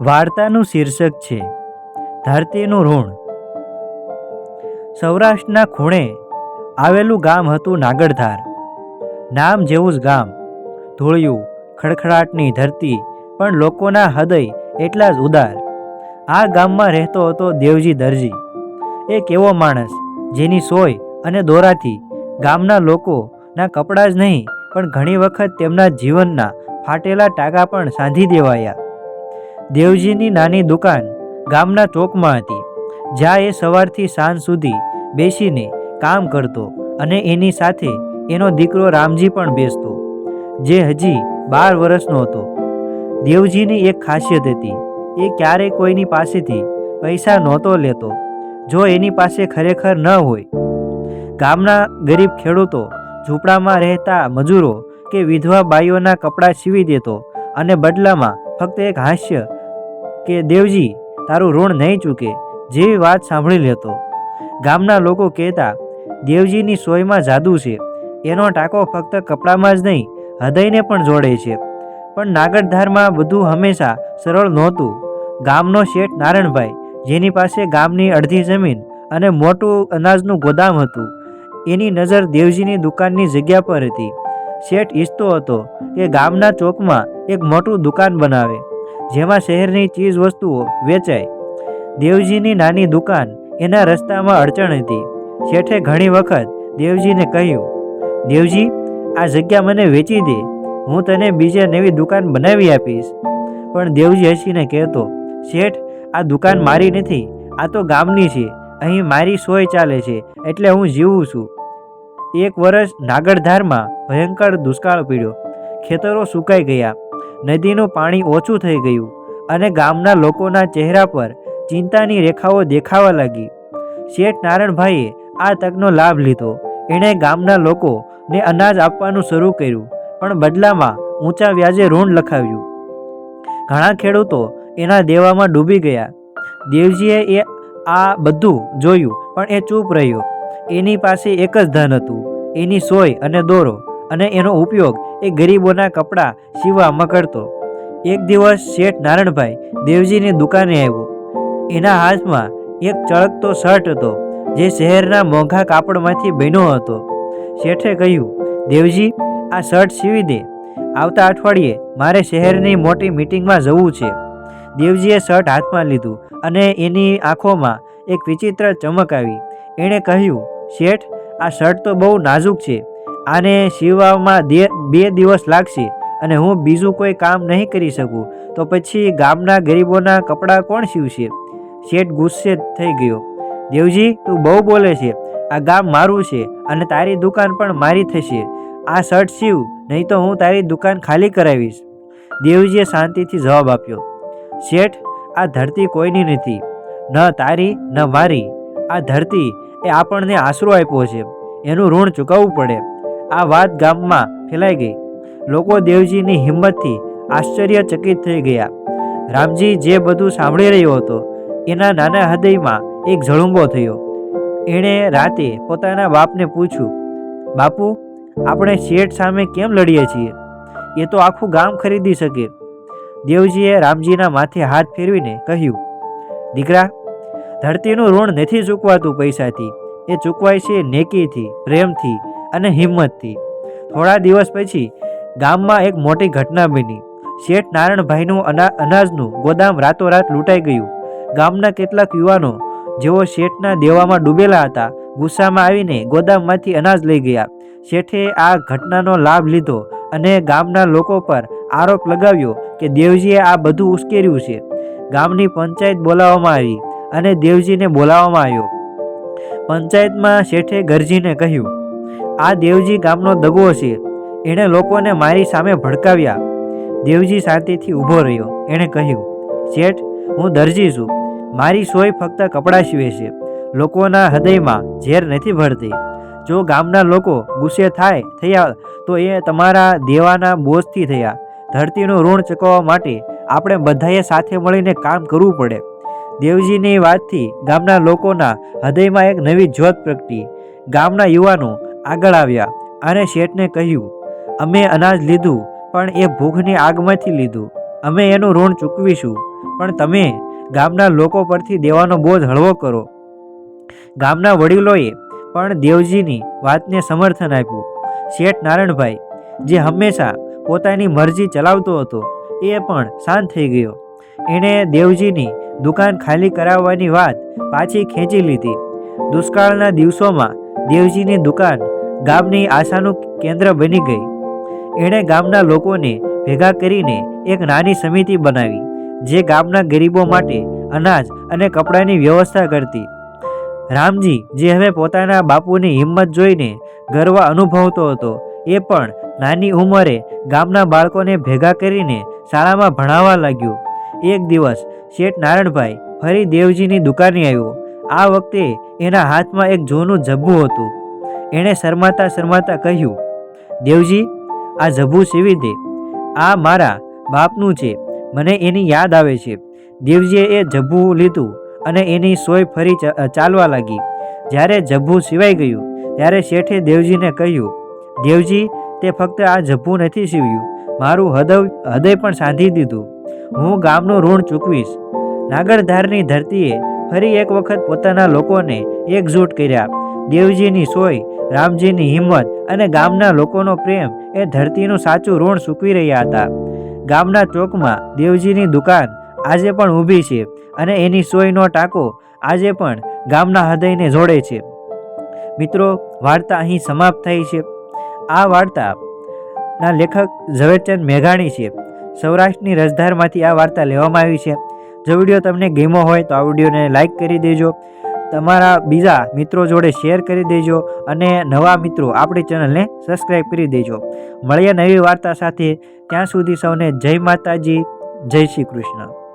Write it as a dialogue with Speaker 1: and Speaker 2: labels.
Speaker 1: વાર્તાનું શીર્ષક છે, ધરતીનું ઋણ. સૌરાષ્ટ્રના ખૂણે આવેલું ગામ હતું નાગરધાર નામ જેવું જ ગામ. ધૂળિયું, ખડખડાટની ધરતી પણ લોકોના હૃદય એટલા જ ઉદાર. આ ગામમાં રહેતો હતો દેવજી દરજી. એક એવો માણસ જેની સોય અને દોરાથી ગામના લોકોના કપડાં જ નહીં, પણ ઘણી વખત તેમના જીવનના ફાટેલા ટાંકા પણ સાંધી દેવાયા. દેવજીની નાની દુકાન ગામના ચોકમાં હતી, જ્યાં એ સવારથી સાંજ સુધી બેસીને કામ કરતો અને એની સાથે એનો દીકરો રામજી પણ બેસતો, જે હજી બાર વર્ષનો હતો. દેવજીની એક ખાસિયત હતી, એ ક્યારેય કોઈની પાસેથી પૈસા નહોતો લેતો, જો એની પાસે ખરેખર ન હોય. ગામના ગરીબ ખેડૂતો ઝૂંપડામાં રહેતા મજૂરો કે વિધવા બાઈઓના કપડાં સીવી દેતો અને બદલામાં ફક્ત એક હાસ્ય કે દેવજી, તારું ઋણ નહીં ચૂકે, જેવી વાત સાંભળી લેતો. ગામના લોકો કહેતા, દેવજીની સોયમાં જાદુ છે. એનો ટાંકો ફક્ત કપડામાં જ નહીં, હૃદયને પણ જોડે છે. પણ નાગરધારમાં બધું હંમેશા સરળ નહોતું. ગામનો શેઠ નારણભાઈ, જેની પાસે ગામની અડધી જમીન અને મોટું અનાજનું ગોદામ હતું, એની નજર દેવજીની દુકાનની જગ્યા પર હતી. શેઠ ઈચ્છતો હતો કે ગામના ચોકમાં એક મોટું દુકાન બનાવે. જેમાં શહેરની ચીજ વસ્તુઓ વેચાય. દેવજીની નાની દુકાન એના રસ્તામાં અડચણ હતી. શેઠે ઘણી વખત દેવજીને કહ્યું, દેવજી, આ જગ્યા મને વેચી દે. હું તને બીજે નવી દુકાન બનાવી આપીશ. પણ દેવજી હસીને કહેતો, શેઠ, આ દુકાન મારી નથી. આ તો ગામની છે. અહીં મારી સોય ચાલે છે, એટલે હું જીવું છું. એક વર્ષ નાગરધારમાં ભયંકર દુષ્કાળ પીડ્યો. ખેતરો સુકાઈ ગયા. નદીનું પાણી ઓછું થઈ ગયું અને ગામના લોકોના ચહેરા પર ચિંતાની રેખાઓ દેખાવા લાગી. શેઠ નારણભાઈએ આ તકનો લાભ લીધો. એણે ગામના લોકોને અનાજ આપવાનું શરૂ કર્યું, પણ બદલામાં ઊંચા વ્યાજે ઋણ લખાવ્યું. ઘણા ખેડૂતો એના દેવામાં ડૂબી ગયા. દેવજીએ એ આ બધું જોયું, પણ એ ચૂપ રહ્યો. એની પાસે એક જ ધન હતું. એની સોય અને દોરો અને એનો ઉપયોગ એ ગરીબોના કપડાં સીવવામાં કરતો એક દિવસ શેઠ નારણભાઈ દેવજીની દુકાને આવ્યો. એના હાથમાં એક ચળકતો શર્ટ હતો, જે શહેરના મોંઘા કાપડમાંથી બન્યો હતો. શેઠે કહ્યું, દેવજી, આ શર્ટ સીવી દે. આવતા અઠવાડિયે મારે શહેરની મોટી મીટિંગમાં જવું છે. દેવજીએ શર્ટ હાથમાં લીધું અને એની આંખોમાં એક વિચિત્ર ચમક આવી. એણે કહ્યું, શેઠ, આ શર્ટ તો બહુ નાજુક છે. આને સીવવામાં બે દિવસ લાગશે અને હું બીજું કોઈ કામ નહીં કરી શકું. તો પછી ગામના ગરીબોના કપડાં કોણ સીવશે શેઠ ગુસ્સે થઈ ગયો. દેવજી, તું બહુ બોલે છે. આ ગામ મારું છે અને તારી દુકાન પણ મારી થશે. આ શર્ટ સીવ નહીં તો હું તારી દુકાન ખાલી કરાવીશ. દેવજીએ શાંતિથી જવાબ આપ્યો. શેઠ, આ ધરતી કોઈની નથી. ન તારી, ન મારી. આ ધરતી એ આપણને આશરો આપ્યો છે. એનું ઋણ ચૂકવવું પડે. આ વાત ગામમાં ફેલાઈ ગઈ. લોકો દેવજીની હિંમતથી આશ્ચર્યચકિત થઈ ગયા. રામજી જે બધું સાંભળી રહ્યો હતો, એના નાના હૃદયમાં એક ઝળુંબો થયો. એણે રાતે પોતાના બાપને પૂછ્યું, બાપુ, આપણે શેઠ સામે કેમ લડીએ છીએ? એ તો આખું ગામ ખરીદી શકે. દેવજીએ રામજીના માથે હાથ ફેરવીને કહ્યું, દીકરા, ધરતીનું ઋણ નથી ચૂકવાતું પૈસાથી. એ ચૂકવાય છે નેકીથી, પ્રેમથી. અને હિંમતથી. થોડા દિવસ પછી ગામમાં એક મોટી ઘટના બની. શેઠ નારાયણભાઈનું અના, અનાજનું ગોદામ રાતોરાત લૂંટાઈ ગયું. ગામના કેટલાક યુવાનો જેઓ શેઠના દેવામાં ડૂબેલા હતા, ગુસ્સામાં આવીને ગોદામમાંથી અનાજ લઈ ગયા. શેઠે આ ઘટનાનો લાભ લીધો અને ગામના લોકો પર આરોપ લગાવ્યો કે દેવજીએ આ બધું ઉશ્કેર્યું છે. ગામની પંચાયત બોલાવવામાં આવી અને દેવજીને બોલાવવામાં આવ્યો. પંચાયતમાં શેઠે ગરજીને કહ્યું આ દેવજી ગામનો દગો છે. એણે લોકોને મારી સામે ભડકાવ્યા. દેવજી શાંતિથી ઊભો રહ્યો. એણે કહ્યું, શેઠ, હું દરજી છું. મારી સોય ફક્ત કપડાં સીવે છે. લોકોના હૃદયમાં ઝેર નથી ભરતી. જો ગામના લોકો ગુસ્સે થાય થયા, તો એ તમારા દેવાના બોજથી થયા. ધરતીનું ઋણ ચૂકવવા માટે આપણે બધાએ સાથે મળીને કામ કરવું પડે. દેવજીની વાતથી ગામના લોકોના હૃદયમાં એક નવી જ્યોત પ્રગટી. ગામના યુવાનો આગળ આવ્યા. અને શેઠને કહ્યું, અમે અનાજ લીધું, પણ એ ભૂખની આગમાંથી લીધું. અમે એનું ઋણ ચૂકવીશું, પણ તમે ગામના લોકો પરથી દેવાનો બોજ હળવો કરો. ગામના વડીલોએ પણ દેવજીની વાતને સમર્થન આપ્યું. શેઠ નારાયણભાઈ, જે હંમેશા પોતાની મરજી ચલાવતો હતો, એ પણ શાંત થઈ ગયો. એણે દેવજીની દુકાન ખાલી કરાવવાની વાત પાછી ખેંચી લીધી. દુષ્કાળના દિવસોમાં દેવજીની દુકાન ગામની આશાનું કેન્દ્ર બની ગઈ. એણે ગામના લોકોને ભેગા કરીને એક નાની સમિતિ બનાવી, જે ગામના ગરીબો માટે અનાજ અને કપડાની વ્યવસ્થા કરતી. રામજી, જે હવે પોતાના બાપુની હિંમત જોઈને ગર્વ અનુભવતો હતો, એ પણ નાની ઉંમરે ગામના બાળકોને ભેગા કરીને શાળામાં ભણાવવા લાગ્યો. એક દિવસ, શેઠ નારાયણભાઈ ફરી દેવજીની દુકાને આવ્યો. આ વખતે એના હાથમાં એક જૂનું જબ્બું હતું. એણે શરમાતા શરમાતા કહ્યું, દેવજી, આ ઝભુ સીવી દે. આ મારા બાપનું છે. મને એની યાદ આવે છે. દેવજીએ એ જબ્બું લીધું અને એની સોય ફરી ચાલવા લાગી. જ્યારે ઝભ્ભુ સિવાઈ ગયું, ત્યારે શેઠે દેવજીને કહ્યું, દેવજી, તે ફક્ત આ ઝભ્ભુ નથી સીવ્યું. મારું હૃદય હૃદય પણ સાંધી દીધું. હું ગામનું ઋણ ચૂકવીશ. નાગરધારની ધરતીએ ફરી એક વખત પોતાના લોકોને એકજૂટ કર્યા. દેવજીની સોય રામજીની હિંમત અને ગામના લોકોનો પ્રેમ એ ધરતીનું સાચું ઋણ સૂકવી રહ્યા હતા. ગામના ચોકમાં દેવજીની દુકાન આજે પણ ઊભી છે અને એની સોયનો ટાંકો આજે પણ ગામના હૃદયને જોડે છે. મિત્રો, વાર્તા અહીં સમાપ્ત થઈ છે. આ વાર્તાના લેખક ઝવેરચંદ મેઘાણી છે. સૌરાષ્ટ્રની રસધારમાંથી આ વાર્તા લેવામાં આવી છે. જો વીડિયો તમને ગેમો હોય તો આ વિડીયોને લાઈક કરી દેજો તમારા બીજા મિત્રો જોડે શેર કરી દેજો અને નવા મિત્રો આપણી ચેનલને સબસ્ક્રાઈબ કરી દેજો. મળીએ નવી વાર્તા સાથે. ત્યાં સુધી સૌને જય માતાજી, જય શ્રી કૃષ્ણ.